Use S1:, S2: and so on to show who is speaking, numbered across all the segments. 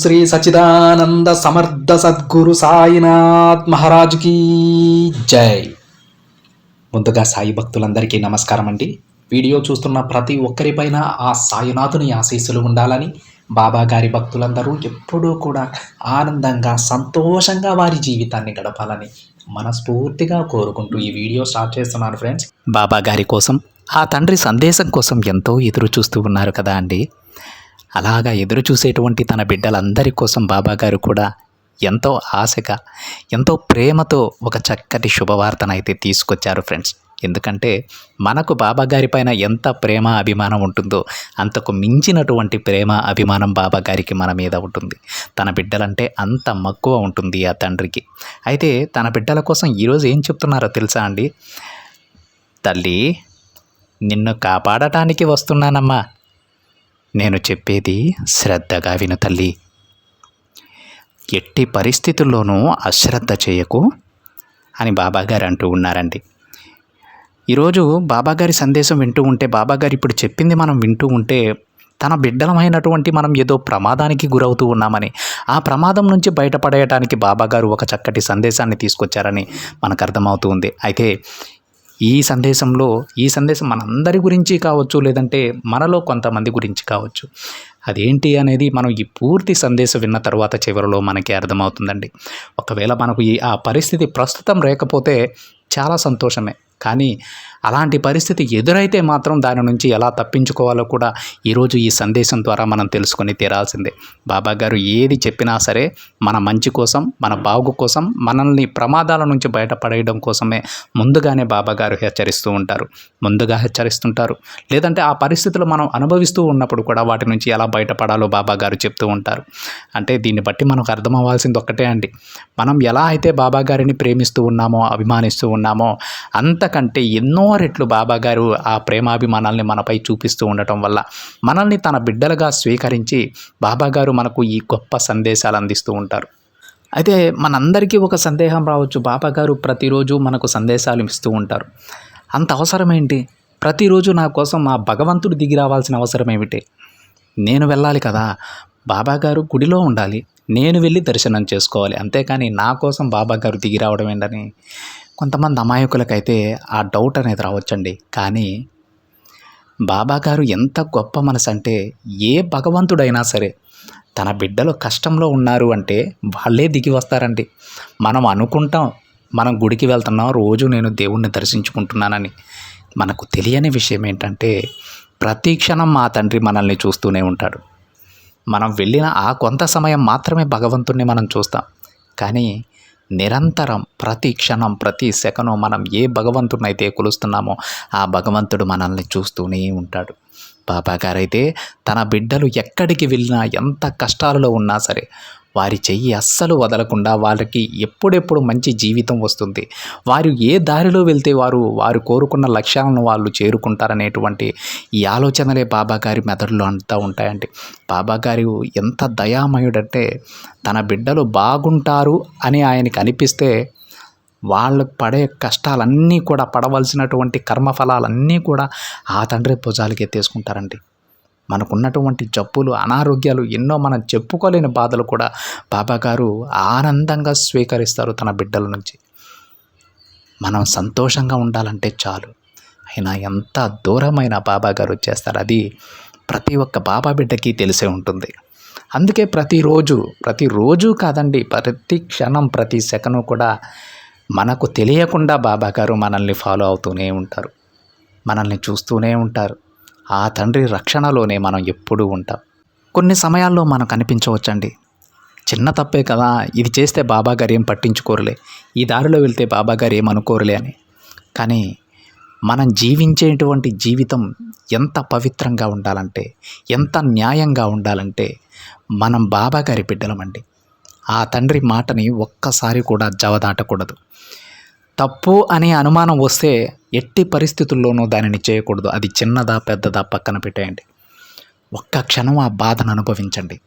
S1: శ్రీ సచిదానంద సమర్థ సద్గురు సాయినాథ్ మహారాజుకి జై. ముందుగా సాయి భక్తులందరికీ నమస్కారం అండి. వీడియో చూస్తున్న ప్రతి ఒక్కరిపైన ఆ సాయినాథుని ఆశీస్సులు ఉండాలని బాబా గారి భక్తులందరూ ఎప్పుడూ కూడా ఆనందంగా సంతోషంగా వారి జీవితాన్ని గడపాలని మనస్ఫూర్తిగా కోరుకుంటూ ఈ వీడియో స్టార్ట్ చేస్తున్నాను ఫ్రెండ్స్. బాబా గారి కోసం ఆ తండ్రి సందేశం కోసం ఎంతో ఎదురు చూస్తూ ఉన్నారు కదా అండి. అలాగా ఎదురు చూసేటువంటి తన బిడ్డలందరి కోసం బాబాగారు కూడా ఎంతో ఆశగా ఎంతో ప్రేమతో ఒక చక్కటి శుభవార్తనైతే తీసుకొచ్చారు ఫ్రెండ్స్. ఎందుకంటే మనకు బాబాగారి పైన ఎంత ప్రేమ అభిమానం ఉంటుందో అంతకు మించినటువంటి ప్రేమ అభిమానం బాబాగారికి మన మీద ఉంటుంది. తన బిడ్డలంటే అంత మక్కువ ఉంటుంది ఆ తండ్రికి. అయితే తన బిడ్డల కోసం ఈరోజు ఏం చెప్తున్నారో తెలుసా అండి? తల్లి నిన్ను కాపాడటానికి వస్తున్నానమ్మా. నేను చెప్పేది శ్రద్ధగా విను తల్లి. ఎట్టి పరిస్థితుల్లోనూ అశ్రద్ధ చేయకు అని బాబాగారు అంటూ ఉన్నారండి. ఈరోజు బాబాగారి సందేశం వింటూ ఉంటే బాబాగారు ఇప్పుడు చెప్పింది మనం వింటూ ఉంటే తన బిడ్డలమైనటువంటి మనం ఏదో ప్రమాదానికి గురవుతూ ఉన్నామని ఆ ప్రమాదం నుంచి బయటపడేయటానికి బాబాగారు ఒక చక్కటి సందేశాన్ని తీసుకొచ్చారని మనకు అర్థమవుతుంది అయితే ఈ సందేశంలో ఈ సందేశం మనందరి గురించి కావచ్చు లేదంటే మనలో కొంతమంది గురించి కావచ్చు. అదేంటి అనేది మనం ఈ పూర్తి సందేశం విన్న తర్వాత చివరిలో మనకి అర్థమవుతుందండి. ఒకవేళ మనకు ఈ ఆ పరిస్థితి ప్రస్తుతం లేకపోతే చాలా సంతోషమే. కానీ అలాంటి పరిస్థితి ఎదురైతే మాత్రం దాని నుంచి ఎలా తప్పించుకోవాలో కూడా ఈరోజు ఈ సందేశం ద్వారా మనం తెలుసుకొని తీరాల్సిందే. బాబా గారు ఏది చెప్పినా సరే మన మంచి కోసం మన బాగు కోసం మనల్ని ప్రమాదాల నుంచి బయటపడేయడం కోసమే ముందుగానే బాబా గారు హెచ్చరిస్తూ ఉంటారు. ముందుగా హెచ్చరిస్తుంటారు. లేదంటే ఆ పరిస్థితులు మనం అనుభవిస్తూ ఉన్నప్పుడు కూడా వాటి నుంచి ఎలా బయటపడాలో బాబా గారు చెప్తూ ఉంటారు. అంటే దీన్ని బట్టి మనకు అర్థం అవ్వాల్సింది ఒక్కటే అండి. మనం ఎలా అయితే బాబా గారిని ప్రేమిస్తూ ఉన్నామో అభిమానిస్తూ ఉన్నామో అంతకంటే ఎన్నో రెట్లు బాబాగారు ఆ ప్రేమాభిమానాల్ని మనపై చూపిస్తూ ఉండటం వల్ల మనల్ని తన బిడ్డలుగా స్వీకరించి బాబాగారు మనకు ఈ గొప్ప సందేశాలు అందిస్తూ ఉంటారు. అయితే మనందరికీ ఒక సందేహం రావచ్చు. బాబాగారు ప్రతిరోజు మనకు సందేశాలు ఇస్తూ ఉంటారు. అంత అవసరం ఏంటి? ప్రతిరోజు నా కోసం మా భగవంతుడు దిగి రావాల్సిన అవసరం ఏమిటి? నేను వెళ్ళాలి కదా. బాబాగారు గుడిలో ఉండాలి. నేను వెళ్ళి దర్శనం చేసుకోవాలి. అంతేకాని నా కోసం బాబాగారు దిగి రావడం ఏంటని? కొంతమంది అమాయకులకైతే ఆ డౌట్ అనేది రావచ్చండి. కానీ బాబా గారు ఎంత గొప్ప మనసు అంటే ఏ భగవంతుడైనా సరే తన బిడ్డలు కష్టంలో ఉన్నారు అంటే వాళ్ళే దిగి వస్తారండి. మనం అనుకుంటాం మనం గుడికి వెళ్తున్నాం రోజు నేను దేవుణ్ణి దర్శించుకుంటున్నానని. మనకు తెలియని విషయం ఏంటంటే ప్రతి క్షణం మా తండ్రి మనల్ని చూస్తూనే ఉంటాడు. మనం వెళ్ళిన ఆ కొంత సమయం మాత్రమే భగవంతుణ్ణి మనం చూస్తాం. కానీ నిరంతరం ప్రతి క్షణం ప్రతి సెకను మనం ఏ భగవంతుడినైతే కొలుస్తున్నామో ఆ భగవంతుడు మనల్ని చూస్తూనే ఉంటాడు. బాబా గారైతే తన బిడ్డలు ఎక్కడికి వెళ్ళినా ఎంత కష్టాలలో ఉన్నా సరే వారి చెయ్యి అస్సలు వదలకుండా వాళ్ళకి ఎప్పుడెప్పుడు మంచి జీవితం వస్తుంది. వారు ఏ దారిలో వెళ్తే వారు వారు కోరుకున్న లక్ష్యాలను వాళ్ళు చేరుకుంటారనేటువంటి ఈ ఆలోచనలే బాబాగారి మెదడులో అంతా ఉంటాయండి. బాబాగారు ఎంత దయామయుడంటే తన బిడ్డలు బాగుంటారు అని ఆయనకి అనిపిస్తే వాళ్ళు పడే కష్టాలన్నీ కూడా పడవలసినటువంటి కర్మఫలాలన్నీ కూడా ఆ తండ్రి భుజాలకి ఎత్తేసుకుంటారండి మనకున్నటువంటి జబ్బులు అనారోగ్యాలు ఎన్నో మనం చెప్పుకోలేని బాధలు కూడా బాబాగారు ఆనందంగా స్వీకరిస్తారు తన బిడ్డల నుంచి. మనం సంతోషంగా ఉండాలంటే చాలు. అయినా ఎంత దూరమైన బాబాగారు వచ్చేస్తారు అది ప్రతి ఒక్క బాబా బిడ్డకి తెలిసే ఉంటుంది. అందుకే ప్రతిరోజు ప్రతిరోజు కాదండి ప్రతి క్షణం ప్రతి సెకను కూడా మనకు తెలియకుండా బాబాగారు మనల్ని ఫాలో అవుతూనే ఉంటారు. మనల్ని చూస్తూనే ఉంటారు. ఆ తండ్రి రక్షణలోనే మనం ఎప్పుడూ ఉంటాం. కొన్ని సమయాల్లో మనం కనిపించవచ్చండి. చిన్న తప్పే కదా ఇది చేస్తే బాబాగారు ఏం పట్టించుకోరులే ఈ దారిలో వెళ్తే బాబాగారు ఏమనుకోరులే ఏం అనుకోరులే అని. కానీ మనం జీవించేటువంటి జీవితం ఎంత పవిత్రంగా ఉండాలంటే ఎంత న్యాయంగా ఉండాలంటే మనం బాబాగారి బిడ్డలమండి. ఆ తండ్రి మాటని ఒక్కసారి కూడా జవదాటకూడదు. తప్పు అనే అనుమానం వస్తే ఎట్టి పరిస్థితుల్లోనూ దానిని చేయకూడదు. అది చిన్నదా పెద్దదా పక్కన పెట్టేయండి. ఒక్క క్షణం ఆ బాధను అనుభవించండి.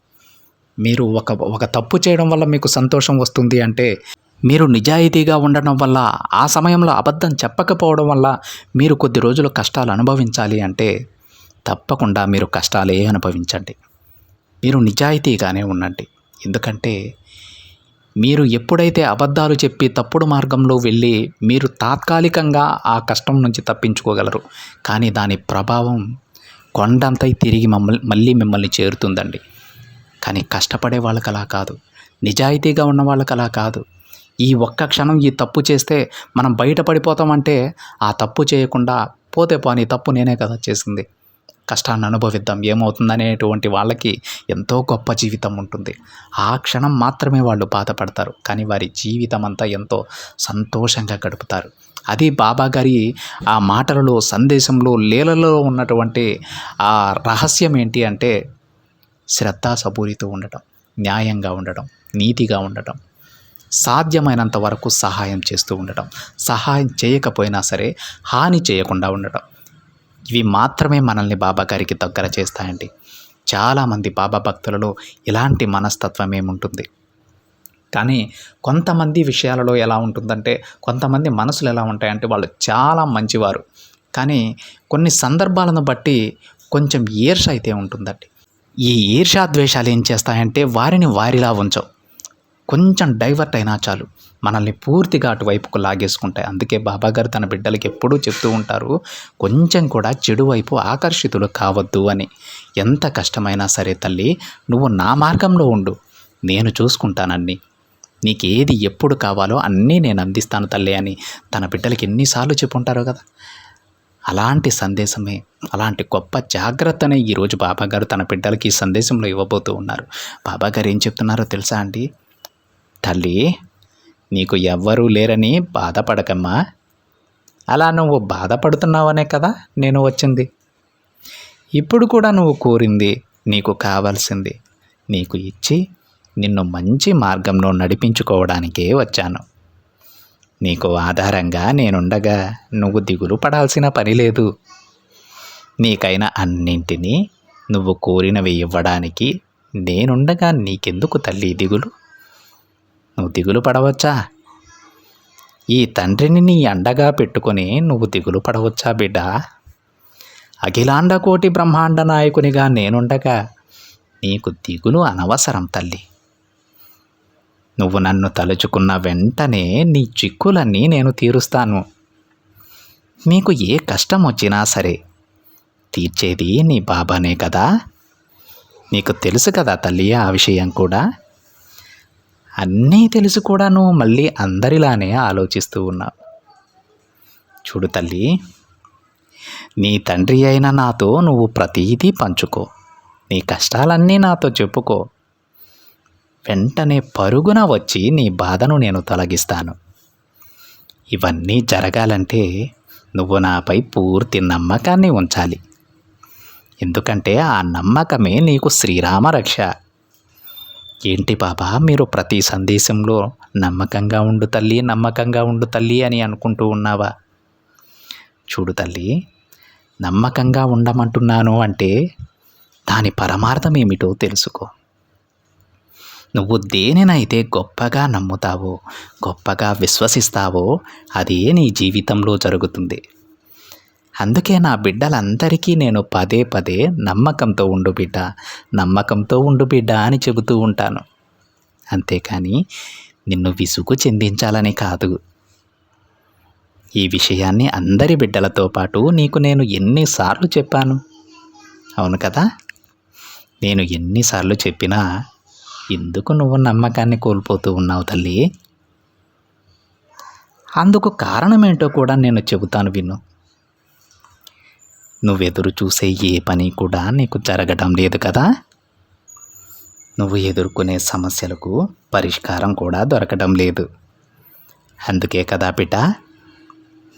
S1: మీరు ఒక ఒక తప్పు చేయడం వల్ల మీకు సంతోషం వస్తుంది అంటే మీరు నిజాయితీగా ఉండడం వల్ల ఆ సమయంలో అబద్ధం చెప్పకపోవడం వల్ల మీరు కొద్ది రోజులు కష్టాలు అనుభవించాలి అంటే తప్పకుండా మీరు కష్టాలే అనుభవించండి. మీరు నిజాయితీగానే ఉండండి. ఎందుకంటే మీరు ఎప్పుడైతే అబద్ధాలు చెప్పి తప్పుడు మార్గంలో వెళ్ళి మీరు తాత్కాలికంగా ఆ కష్టం నుంచి తప్పించుకోగలరు. కానీ దాని ప్రభావం కొండంతై తిరిగి మమ్మల్ని మళ్ళీ మిమ్మల్ని చేరుతుందండి. కానీ కష్టపడే వాళ్ళకి అలా కాదు. నిజాయితీగా ఉన్న వాళ్ళకి అలా కాదు. ఈ ఒక్క క్షణం ఈ తప్పు చేస్తే మనం బయటపడిపోతామంటే ఆ తప్పు చేయకుండా పోతే పోనీ తప్పు నేనే కదా చేసింది. కష్టాన్ని అనుభవిద్దాం ఏమవుతుందనేటువంటి వాళ్ళకి ఎంతో గొప్ప జీవితం ఉంటుంది. ఆ క్షణం మాత్రమే వాళ్ళు బాధపడతారు. కానీ వారి జీవితం అంతా ఎంతో సంతోషంగా గడుపుతారు. అది బాబా గారి ఆ మాటలలో సందేశంలో లీలలో ఉన్నటువంటి ఆ రహస్యం ఏంటి అంటే శ్రద్ధ సబూరితో ఉండటం న్యాయంగా ఉండటం నీతిగా ఉండటం సాధ్యమైనంత వరకు సహాయం చేస్తూ ఉండటం సహాయం చేయకపోయినా సరే హాని చేయకుండా ఉండటం. ఇవి మాత్రమే మనల్ని బాబా గారికి దగ్గర చేస్తాయండి. చాలామంది బాబా భక్తులలో ఇలాంటి మనస్తత్వం ఏముంటుంది? కానీ కొంతమంది విషయాలలో ఎలా ఉంటుందంటే కొంతమంది మనసులు ఎలా ఉంటాయంటే వాళ్ళు చాలా మంచివారు. కానీ కొన్ని సందర్భాలను బట్టి కొంచెం ఈర్ష అయితే ఉంటుందండి. ఈ ఈర్షాద్వేషాలు ఏం చేస్తాయంటే వారిని వారిలా ఉంచవు. కొంచెం డైవర్ట్ అయినా చాలు. మనల్ని పూర్తిగా అటువైపుకు లాగేసుకుంటాయి. అందుకే బాబాగారు తన బిడ్డలకి ఎప్పుడూ చెప్తూ ఉంటారు కొంచెం కూడా చెడు వైపు ఆకర్షితులు కావద్దు అని. ఎంత కష్టమైనా సరే తల్లి నువ్వు నా మార్గంలో ఉండు. నేను చూసుకుంటానన్నీ. నీకు ఏది ఎప్పుడు కావాలో అన్నీ నేను అందిస్తాను తల్లి అని తన బిడ్డలకి ఎన్నిసార్లు చెప్పుంటారో కదా. అలాంటి సందేశమే అలాంటి గొప్ప జాగ్రత్తనే ఈరోజు బాబాగారు తన బిడ్డలకి ఈ సందేశంలో ఇవ్వబోతూ ఉన్నారు. బాబాగారు ఏం చెప్తున్నారో తెలుసా అండి? తల్లి నీకు ఎవ్వరూ లేరని బాధపడకమ్మా. అలా నువ్వు బాధపడుతున్నావనే కదా నేను వచ్చింది. ఇప్పుడు కూడా నువ్వు కోరింది నీకు కావాల్సింది. నీకు ఇచ్చి నిన్ను మంచి మార్గంలో నడిపించుకోవడానికే వచ్చాను. నీకు ఆధారంగా నేనుండగా నువ్వు దిగులు పడాల్సిన పని లేదు. నీకైన అన్నింటినీ నువ్వు కోరినవి ఇవ్వడానికి నేనుండగా నీకెందుకు తల్లి దిగులు? నువ్వు దిగులు పడవచ్చా? ఈ తండ్రిని నీ అండగా పెట్టుకొని నువ్వు దిగులు పడవచ్చా బిడ్డ? అఖిలాండ కోటి బ్రహ్మాండ నాయకునిగా నేనుండగా నీకు దిగులు అనవసరం తల్లి. నువ్వు నన్ను తలుచుకున్న వెంటనే నీ చిక్కులన్నీ నేను తీరుస్తాను. నీకు ఏ కష్టం వచ్చినా సరే తీర్చేది నీ బాబానే కదా? నీకు తెలుసు కదా తల్లి ఆ విషయం కూడా? అన్నీ తెలిసి కూడా నువ్వు మళ్ళీ అందరిలానే ఆలోచిస్తూ ఉన్నావు. చూడు తల్లి నీ తండ్రి అయిన నాతో నువ్వు ప్రతీదీ పంచుకో. నీ కష్టాలన్నీ నాతో చెప్పుకో. వెంటనే పరుగున వచ్చి నీ బాధను నేను తొలగిస్తాను. ఇవన్నీ జరగాలంటే నువ్వు నాపై పూర్తి నమ్మకాన్ని ఉంచాలి. ఎందుకంటే ఆ నమ్మకమే నీకు శ్రీరామ రక్ష ఏంటి బాబా? మీరు ప్రతి సందేశంలో నమ్మకంగా ఉండు తల్లి నమ్మకంగా ఉండు తల్లి అని అనుకుంటూ ఉన్నావా? చూడు తల్లి నమ్మకంగా ఉండమంటున్నాను అంటే దాని పరమార్థం ఏమిటో తెలుసుకో. నువ్వు దేనినైతే గొప్పగా నమ్ముతావో గొప్పగా విశ్వసిస్తావో అదే నీ జీవితంలో జరుగుతుంది. అందుకే నా బిడ్డలందరికీ నేను పదే పదే నమ్మకంతో ఉండు బిడ్డ నమ్మకంతో ఉండు బిడ్డ అని చెబుతూ ఉంటాను. అంతేకాని నిన్ను విసుగు చెందించాలని కాదు. ఈ విషయాన్ని అందరి బిడ్డలతో పాటు నీకు నేను ఎన్నిసార్లు చెప్పాను. అవును కదా? నేను ఎన్నిసార్లు చెప్పినా ఎందుకు నువ్వు నమ్మకాన్ని కోల్పోతూ ఉన్నావు తల్లి? అందుకు కారణమేంటో కూడా నేను చెబుతాను విను. నువ్వెదురు చూసే ఏ పని కూడా నీకు జరగడం లేదు కదా? నువ్వు ఎదుర్కొనే సమస్యలకు పరిష్కారం కూడా దొరకడం లేదు. అందుకే కదా బిడ్డ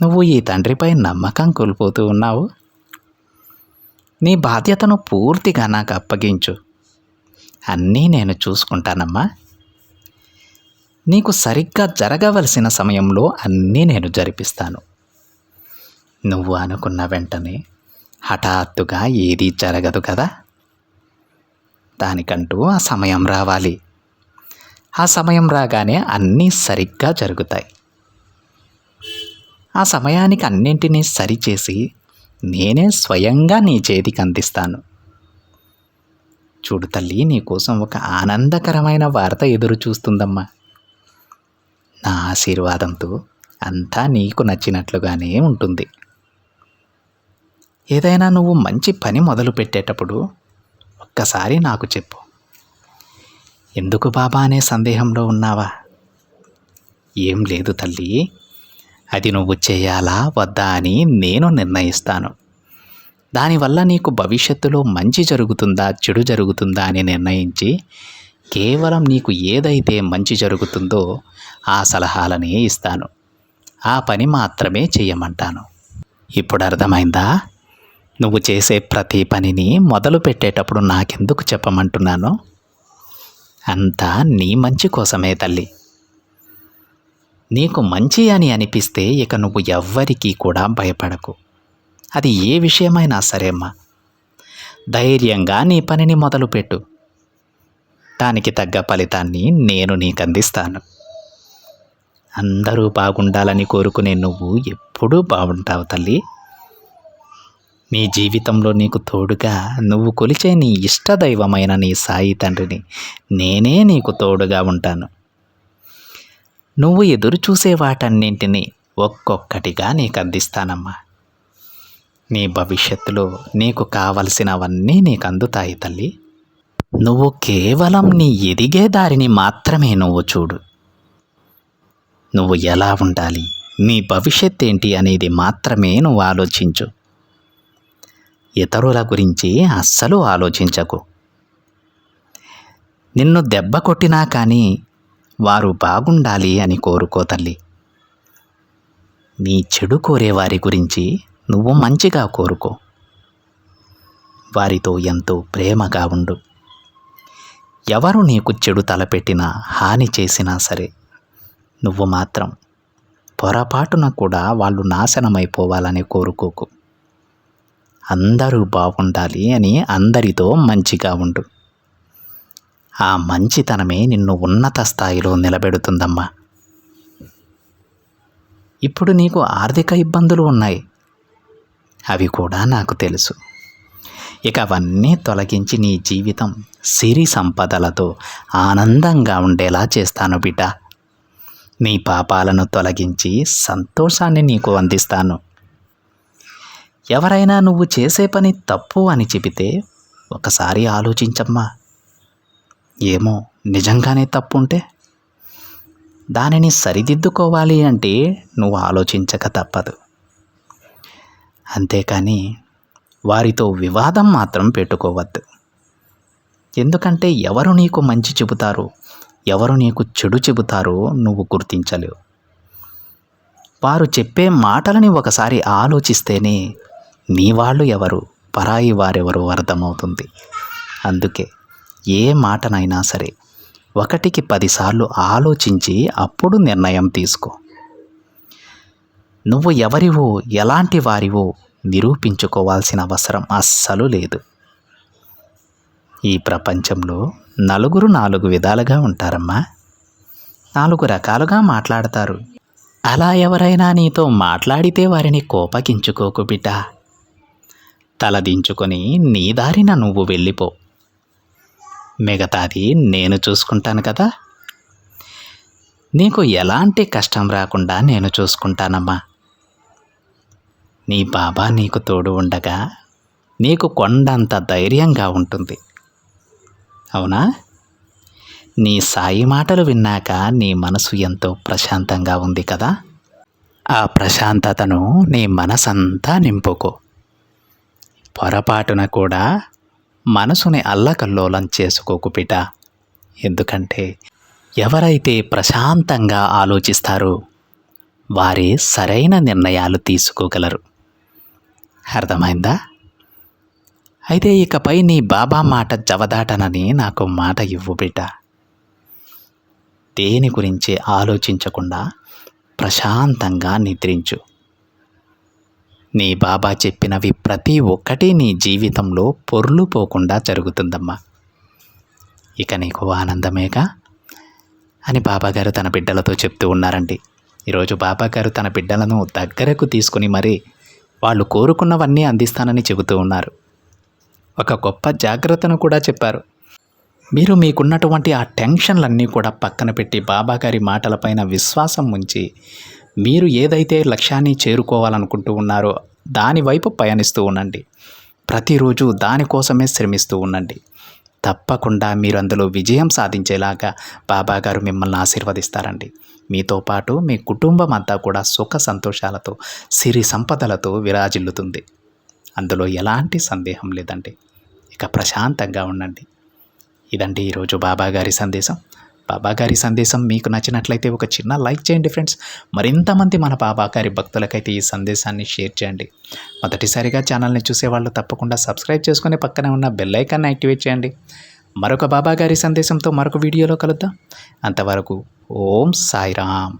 S1: నువ్వు ఈ తండ్రిపై నమ్మకం కోల్పోతూ ఉన్నావు. నీ బాధ్యతను పూర్తిగా నాకు అప్పగించు. అన్నీ నేను చూసుకుంటానమ్మా. నీకు సరిగ్గా జరగవలసిన సమయంలో అన్నీ నేను జరిపిస్తాను. నువ్వు అనుకున్న వెంటనే హఠాత్తుగా ఏదీ జరగదు కదా? దానికంటూ ఆ సమయం రావాలి. ఆ సమయం రాగానే అన్నీ సరిగ్గా జరుగుతాయి. ఆ సమయానికి అన్నింటినీ సరిచేసి నేనే స్వయంగా నీ చేతికి అందిస్తాను. చూడు తల్లి నీకోసం ఒక ఆనందకరమైన వార్త ఎదురు చూస్తుందమ్మా. నా ఆశీర్వాదంతో అంతా నీకు నచ్చినట్లుగానే ఉంటుంది. ఏదైనా నువ్వు మంచి పని మొదలు పెట్టేటప్పుడు ఒక్కసారి నాకు చెప్పు. ఎందుకు బాబా అనే సందేహంలో ఉన్నావా? ఏం లేదు తల్లి. అది నువ్వు చేయాలా వద్దా అని నేను నిర్ణయిస్తాను. దానివల్ల నీకు భవిష్యత్తులో మంచి జరుగుతుందా చెడు జరుగుతుందా అని నిర్ణయించి కేవలం నీకు ఏదైతే మంచి జరుగుతుందో ఆ సలహాలనే ఇస్తాను. ఆ పని మాత్రమే చేయమంటాను. ఇప్పుడు అర్థమైందా? నువ్వు చేసే ప్రతి పనిని మొదలు పెట్టేటప్పుడు నాకెందుకు చెప్పమంటున్నాను? అంతా నీ మంచి కోసమే తల్లి. నీకు మంచి అని అనిపిస్తే ఇక నువ్వు ఎవ్వరికీ కూడా భయపడకు. అది ఏ విషయమైనా సరే అమ్మా. ధైర్యంగా నీ పనిని మొదలుపెట్టు దానికి తగ్గ ఫలితాన్ని నేను నీకు అందిస్తాను అందరూ బాగుండాలని కోరుకునే నువ్వు ఎప్పుడూ బాగుంటావు తల్లి. నీ జీవితంలో నీకు తోడుగా నువ్వు కొలిచే నీ ఇష్టదైవమైన నీ సాయి తండ్రిని నేనే నీకు తోడుగా ఉంటాను. నువ్వు ఎదురు చూసే వాటన్నింటినీ ఒక్కొక్కటిగా నీకు అందిస్తానమ్మా. నీ భవిష్యత్తులో నీకు కావలసినవన్నీ నీకు అందుతాయి తల్లి. నువ్వు కేవలం నీ ఎదిగే దారిని మాత్రమే నువ్వు చూడు. నువ్వు ఎలా ఉండాలి? నీ భవిష్యత్ ఏంటి అనేది మాత్రమే నువ్వు ఆలోచించు. ఇతరుల గురించి అస్సలు ఆలోచించకు. నిన్ను దెబ్బ కొట్టినా కానీ వారు బాగుండాలి అని కోరుకో తల్లి. నీ చెడు కోరే వారి గురించి నువ్వు మంచిగా కోరుకో. వారితో ఎంతో ప్రేమగా ఉండు. ఎవరు నీకు చెడు తలపెట్టినా హాని చేసినా సరే నువ్వు మాత్రం పొరపాటున కూడా వాళ్ళు నాశనమైపోవాలని కోరుకోకు. అందరూ బాగుండాలి అని అందరితో మంచిగా ఉండు. ఆ మంచితనమే నిన్ను ఉన్నత స్థాయిలో నిలబెడుతుందమ్మా. ఇప్పుడు నీకు ఆర్థిక ఇబ్బందులు ఉన్నాయి. అవి కూడా నాకు తెలుసు. ఇక అవన్నీ తొలగించి నీ జీవితం సిరి సంపదలతో ఆనందంగా ఉండేలా చేస్తాను బిడ్డ. నీ పాపాలను తొలగించి సంతోషాన్ని నీకు అందిస్తాను. ఎవరైనా నువ్వు చేసే పని తప్పు అని చెబితే ఒకసారి ఆలోచించమ్మా. ఏమో నిజంగానే తప్పు ఉంటే దానిని సరిదిద్దుకోవాలి అంటే నువ్వు ఆలోచించక తప్పదు. అంతేకాని వారితో వివాదం మాత్రం పెట్టుకోవద్దు. ఎందుకంటే ఎవరు నీకు మంచి చెబుతారు ఎవరు నీకు చెడు చెబుతారో నువ్వు గుర్తించలేవు. వారు చెప్పే మాటలని ఒకసారి ఆలోచిస్తేనే నీ వాళ్ళు ఎవరు? పరాయి వారెవరు అర్థమవుతుంది. అందుకే ఏ మాటనైనా సరే ఒకటికి పదిసార్లు ఆలోచించి అప్పుడు నిర్ణయం తీసుకో. నువ్వు ఎవరివో ఎలాంటి వారివో నిరూపించుకోవాల్సిన అవసరం అస్సలు లేదు. ఈ ప్రపంచంలో నలుగురు నాలుగు విధాలుగా ఉంటారమ్మా. నాలుగు రకాలుగా మాట్లాడతారు. అలా ఎవరైనా నీతో మాట్లాడితే వారిని కోపగించుకోకు బిడ్డా. తలదించుకొని నీ దారిన నువ్వు వెళ్ళిపో. మిగతాది నేను చూసుకుంటాను కదా. నీకు ఎలాంటి కష్టం రాకుండా నేను చూసుకుంటానమ్మా. నీ బాబా నీకు తోడు ఉండగా నీకు కొండంత ధైర్యంగా ఉంటుంది. అవునా? నీ సాయి మాటలు విన్నాక నీ మనసు ఎంతో ప్రశాంతంగా ఉంది కదా. ఆ ప్రశాంతతను నీ మనసంతా నింపుకో. పొరపాటున కూడా మనసుని అల్లకల్లోలం చేసుకోకు ఎందుకంటే ఎవరైతే ప్రశాంతంగా ఆలోచిస్తారో వారే సరైన నిర్ణయాలు తీసుకోగలరు. అర్థమైందా? అయితే ఇకపై నీ బాబా మాట జవదాటనని నాకు మాట ఇవ్వు బిడ్డ. దేని గురించి ఆలోచించకుండా ప్రశాంతంగా నిద్రించు. నీ బాబా చెప్పినవి ప్రతి ఒక్కటి నీ జీవితంలో పొర్లు పోకుండా జరుగుతుందమ్మా. ఇక నీకు ఆనందమేగా? అని బాబాగారు తన బిడ్డలతో చెప్తూ ఉన్నారండి. ఈరోజు బాబాగారు తన బిడ్డలను దగ్గరకు తీసుకుని మరీ వాళ్ళు కోరుకున్నవన్నీ అందిస్తానని చెబుతూ ఉన్నారు. ఒక గొప్ప జాగ్రత్తను కూడా చెప్పారు. మీరు మీకున్నటువంటి ఆ టెన్షన్లన్నీ కూడా పక్కన పెట్టి బాబాగారి మాటలపైన విశ్వాసం ఉంచి మీరు ఏదైతే లక్ష్యాన్ని చేరుకోవాలనుకుంటూ ఉన్నారో దాని వైపు పయనిస్తూ ఉండండి. ప్రతిరోజు దానికోసమే శ్రమిస్తూ ఉండండి. తప్పకుండా మీరు అందులో విజయం సాధించేలాగా బాబాగారు మిమ్మల్ని ఆశీర్వదిస్తారండి. మీతో పాటు మీ కుటుంబం అంతా కూడా సుఖ సంతోషాలతో సిరి సంపదలతో విరాజిల్లుతుంది. అందులో ఎలాంటి సందేహం లేదండి. ఇక ప్రశాంతంగా ఉండండి. ఇదండి ఈరోజు బాబాగారి సందేశం. బాబాగారి సందేశం మీకు నచ్చినట్లయితే ఒక చిన్న లైక్ చేయండి ఫ్రెండ్స్. మరింతమంది మన బాబాగారి భక్తులకైతే ఈ సందేశాన్ని షేర్ చేయండి. మొదటిసారిగా ఛానల్ని చూసేవాళ్ళు తప్పకుండా సబ్స్క్రైబ్ చేసుకుని పక్కనే ఉన్న బెల్ ఐకాన్ని యాక్టివేట్ చేయండి. మరొక బాబాగారి సందేశంతో మరొక వీడియోలో కలుద్దాం. అంతవరకు ఓం సాయిరామ్.